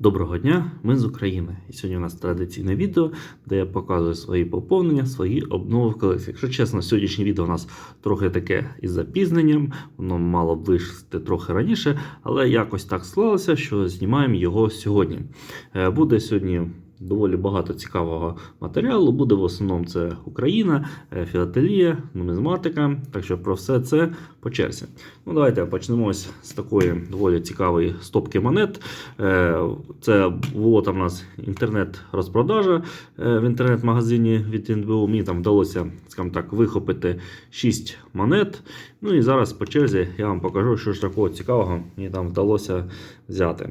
Доброго дня, ми з України. І сьогодні у нас традиційне відео, де я показую свої поповнення, свої обнови в колекції. Якщо чесно, сьогоднішнє відео у нас трохи таке із запізненням, воно мало б вийти трохи раніше, але якось так склалося, що знімаємо його сьогодні. Е, Буде сьогодні. Доволі багато цікавого матеріалу. Буде в основному це Україна, е, філателія, нумізматика. Так що про все це по черзі. Ну, давайте почнемо з такої доволі цікавої стопки монет. Е, Це було там у нас інтернет-розпродажа е, в інтернет-магазині від НБУ. Мені там вдалося, скажімо так, вихопити 6 монет. Ну і зараз по черзі я вам покажу, що ж такого цікавого мені там вдалося взяти.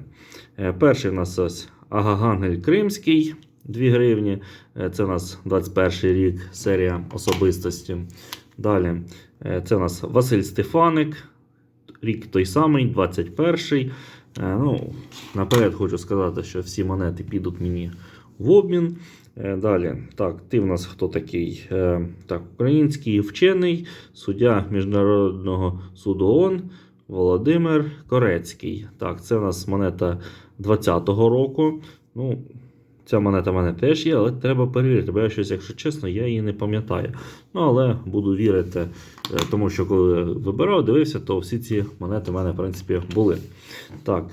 Перший у нас ось Агагангель Кримський. 2 гривні. Е, Це у нас 21 рік, серія особистості. Далі е, це у нас Василь Стефаник. Рік той самий, 21-й. Е, Ну, наперед хочу сказати, що всі монети підуть мені в обмін. Далі, так, ти в нас хто такий? Так, український вчений, суддя Міжнародного суду ООН Володимир Корецький. Так, це у нас монета 20-го року. Ну, Ця монета в мене теж є, але треба перевірити, бо я щось, якщо чесно, я її не пам'ятаю. Ну, але буду вірити, е, тому що коли вибирав, дивився, то всі ці монети в мене, в принципі, були. Так,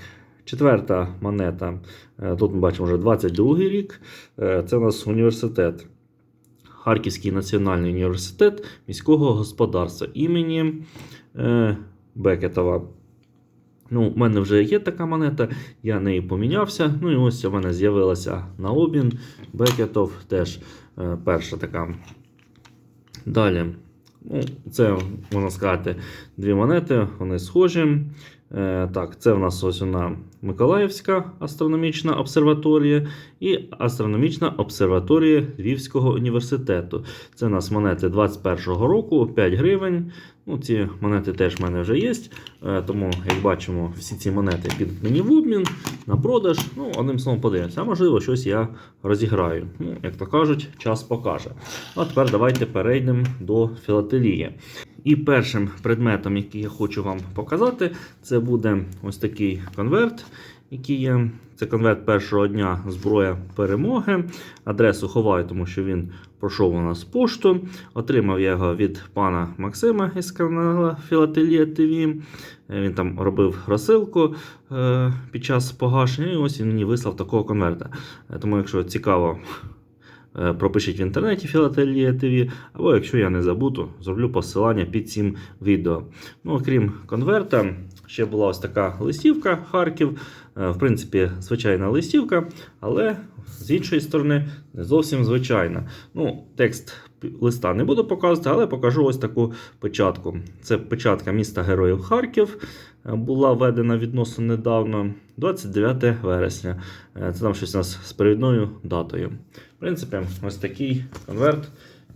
четверта монета. Е, Тут ми бачимо вже 22 рік. Е, Це у нас університет. Харківський національний університет міського господарства імені Бекетова. Ну, У мене вже є така монета, я нею помінявся. Ну і ось у мене з'явилася на обмін. Бекетов теж е, перша така. Далі. Ну, Це, можна сказати, дві монети, вони схожі. Е, так, це в нас ось вона Миколаївська астрономічна обсерваторія і астрономічна обсерваторія Львівського університету. Це у нас монети 21-го року, 5 гривень. Ну, ці монети теж в мене вже є. Е, тому, як бачимо, всі ці монети підуть мені в обмін на продаж. Ну, одним словом, подивимося. А можливо, щось я розіграю. Ну, як то кажуть, час покаже. А тепер давайте перейдемо до філателії. І першим предметом, який я хочу вам показати, це буде ось такий конверт, який є. Це конверт першого дня зброя перемоги. Адресу ховаю, тому що він пройшов у нас пошту. Отримав я його від пана Максима із каналу Філателія ТВ. Він там робив розсилку е, під час погашення. І ось він мені вислав такого конверта. Е, Тому, якщо цікаво. Е, Пропишіть в інтернеті Філателія ТВ, або якщо я не забуду, зроблю посилання під цим відео. Ну, окрім конверта, ще була ось така листівка Харків. Е, В принципі, звичайна листівка, але з іншої сторони, не зовсім звичайна. Ну, Текст листа не буду показувати, але покажу ось таку печатку. Це печатка міста Героїв Харків. Е, Була введена відносно недавно, 29 вересня. Е, Це там щось у нас з перевідною датою. В принципі, ось такий конверт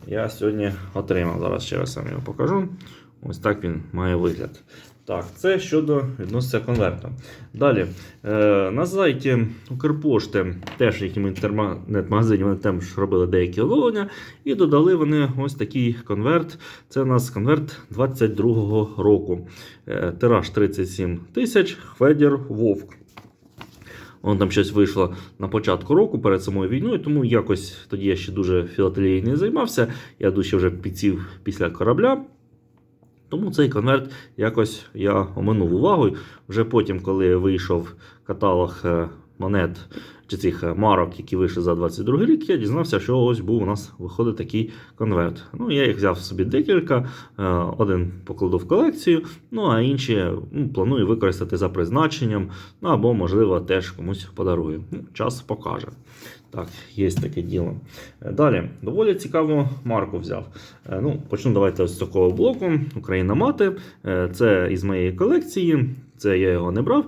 я сьогодні отримав. Зараз ще раз вам його покажу. Ось так він має вигляд. Так, це щодо відноситься конверту. Далі, е, на сайті Укрпошти, теж яким інтернет-магазині, вони теж робили деякі оновлення, і додали вони ось такий конверт. Це у нас конверт 22-го року. Е, тираж 37 тисяч, Федір Вовк. Воно там щось вийшло на початку року перед самою війною, тому якось тоді я ще дуже філателією не займався. Я дужче вже підсів після корабля. Тому цей конверт якось я оминув увагою. Вже потім, коли вийшов каталог е, монет чи цих е, марок, які вийшли за 22 рік, я дізнався, що ось був у нас виходить такий конверт. Ну, я їх взяв собі декілька, е, один покладу в колекцію, ну а інші ну, планую використати за призначенням, ну або, можливо, теж комусь подарую. Ну, час покаже. Так, є таке діло. Е, Далі, доволі цікаву марку взяв. Е, Ну, Почну давайте з такого блоку. Україна мати. Е, Це із моєї колекції. Це я його не брав.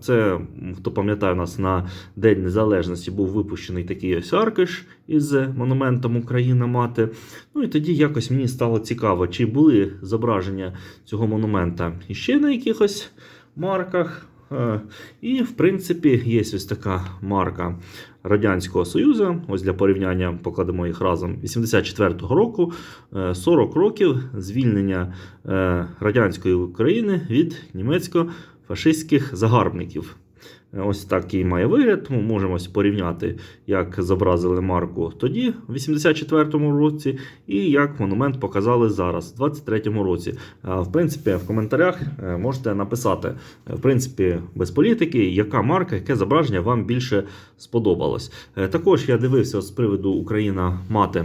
Це, хто пам'ятає, у нас на День Незалежності був випущений такий ось аркиш із монументом Україна мати. Ну і тоді якось мені стало цікаво, чи були зображення цього монумента іще на якихось марках. Е, І, в принципі, є ось така марка Радянського Союзу. Ось для порівняння покладемо їх разом. 84-го року, е, 40 років звільнення е, радянської України від німецько-фашистських загарбників. Ось такий має вигляд. Ми можемо порівняти, як зобразили марку тоді, в 84-му році, і як монумент показали зараз, в 23-му році. В принципі, в коментарях е, можете написати, в принципі, без політики, яка марка, яке зображення вам більше сподобалось. Е, Також я дивився з приводу Україна мати.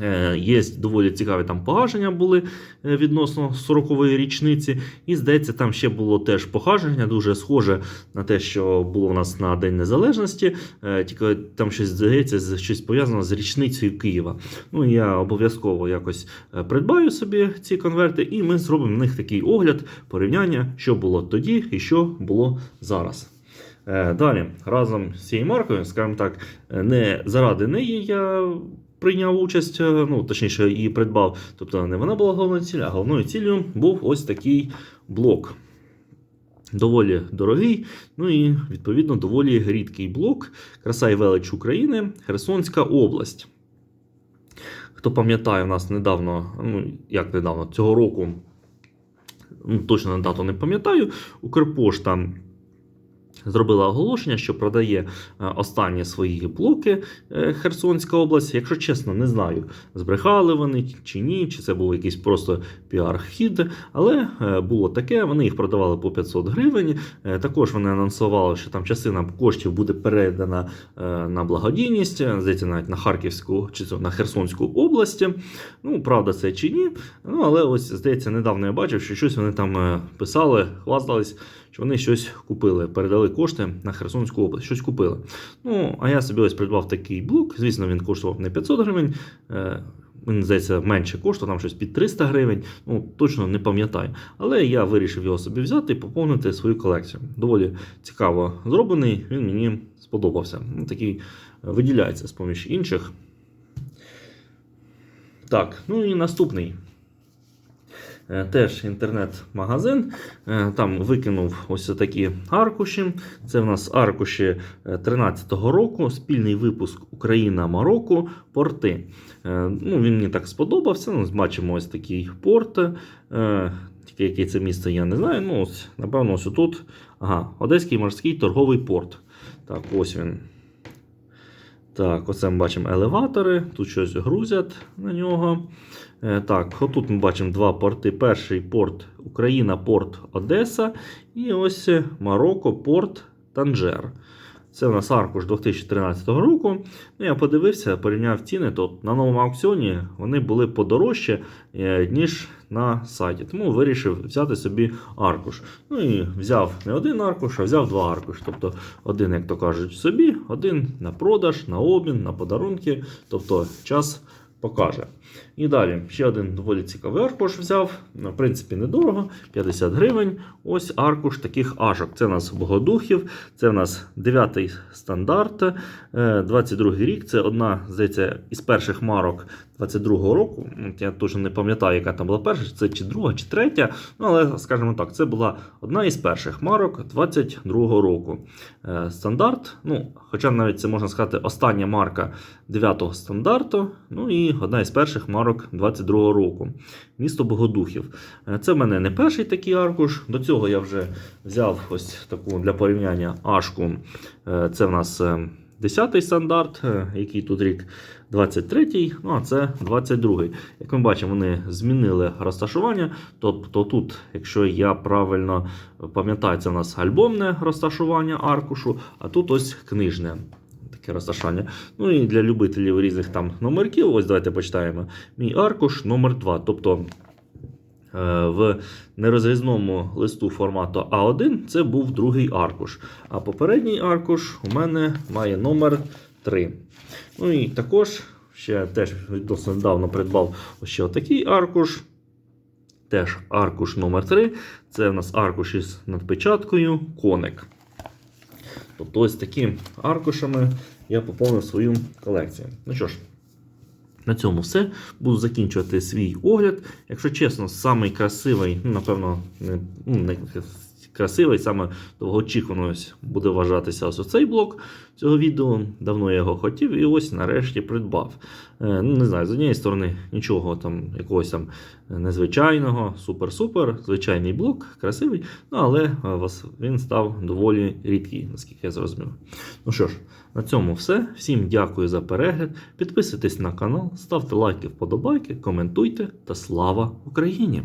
Е, Є доволі цікаві там погашення були е, відносно 40-ї річниці. І здається, там ще було теж погашення, дуже схоже на те, що було в нас на День Незалежності. Е, Тільки там щось здається, щось пов'язано з річницею Києва. Ну я обов'язково якось придбаю собі ці конверти, і ми зробимо на них такий огляд, порівняння, що було тоді і що було зараз. Далі, разом з цією маркою, скажімо так, не заради неї я прийняв участь, е, ну точніше, її придбав. Тобто не вона була головною ціллю, а головною ціллю був ось такий блок. Доволі дорогий, ну і відповідно доволі рідкий блок. Краса і велич України, Херсонська область. Хто пам'ятає, у нас недавно, ну як недавно, цього року, ну, точно на дату не пам'ятаю, Укрпошта зробила оголошення, що продає е, останні свої блоки е, Херсонська область. Якщо чесно, не знаю, збрехали вони чи ні, чи це був якийсь просто піар-хід. Але е, було таке, вони їх продавали по 500 гривень. Також вони анонсували, що там частина коштів буде передана на благодійність, здається, навіть на Харківську чи на Херсонську область. Ну, правда, це чи ні. Ну, але ось здається, недавно я бачив, що щось вони там писали, хвастались, що вони щось купили, передали кошти на Херсонську область, щось купили. Ну, а я собі ось придбав такий блок. Звісно, він коштував не 500 гривень. е, Він, здається, менше коштував, там щось під 300 гривень. Ну, точно не пам'ятаю. Але я вирішив його собі взяти і поповнити свою колекцію. Доволі цікаво зроблений, він мені сподобався. Ну, такий е, виділяється з поміж інших. Так, ну і наступний. Е, Теж інтернет-магазин. Е, Там викинув ось такі аркуші. Це в нас аркуші 13-го року, спільний випуск Україна-Марокко, порти. Е, Ну, Він мені так сподобався. Ну, бачимо ось такий порт. Е, Тільки яке це місце, я не знаю. Ну, ось, напевно, ось тут. Ага, Одеський морський торговий порт. Так, ось він. Так, оце ми бачимо елеватори, тут щось грузять на нього. Е, Так, отут ми бачимо два порти. Перший порт Україна, порт Одеса. І ось Марокко, порт Танжер. Це у нас аркуш 2013 року. Ну, я подивився, порівняв ціни, то на новому аукціоні вони були подорожче, е, ніж на сайті. Тому вирішив взяти собі аркуш. Ну і взяв не один аркуш, а взяв два аркуші. Тобто один, як то кажуть, собі, один на продаж, на обмін, на подарунки. Тобто час покаже. І далі ще один доволі цікавий аркуш взяв. Ну, В принципі, недорого, 50 гривень. Ось аркуш таких ашок. Це у нас Богодухів, це у нас 9-й стандарт, е, 22 рік. Це одна, здається, із перших марок 22-го року. Я точно не пам'ятаю, яка там була перша, це чи друга, чи третя. Ну, але, скажімо так, це була одна із перших марок 22-го року. Е, Стандарт, ну, хоча навіть це можна сказати, остання марка 9-го стандарту, ну і одна із перших марок 22-го року. Місто Богодухів. Е, Це в мене не перший такий аркуш. До цього я вже взяв ось таку для порівняння ашку. Е, Це в нас 10-й стандарт, е, який тут рік 23-й, ну а це 22-й. Як ми бачимо, вони змінили розташування. Тобто тут, якщо я правильно пам'ятаю, це в нас альбомне розташування аркушу, а тут ось книжне. Таке розташування. Ну і для любителів різних там номерків, ось давайте почитаємо. Мій аркуш номер 2 Тобто е, в нерозрізному листу формату А1 це був другий аркуш. А попередній аркуш у мене має номер 3. Ну і також ще теж відносно недавно придбав ще отакий аркуш. Теж аркуш номер 3 Це у нас аркуш із надпечаткою коник. Тобто ось такими аркушами я поповнив свою колекцію. Ну що ж, на цьому все. Буду закінчувати свій огляд. Якщо чесно, самий красивий, ну, напевно, не, ну, не красивий, саме довгоочікувано ось буде вважатися ось цей блок цього відео. Давно я його хотів і ось нарешті придбав. Е, Ну, не знаю, з однієї сторони нічого там якогось там незвичайного, супер-супер, звичайний блок, красивий, ну але е, він став доволі рідкий, наскільки я зрозумів. Ну що ж, на цьому все. Всім дякую за перегляд. Підписуйтесь на канал, ставте лайки, вподобайки, коментуйте та слава Україні!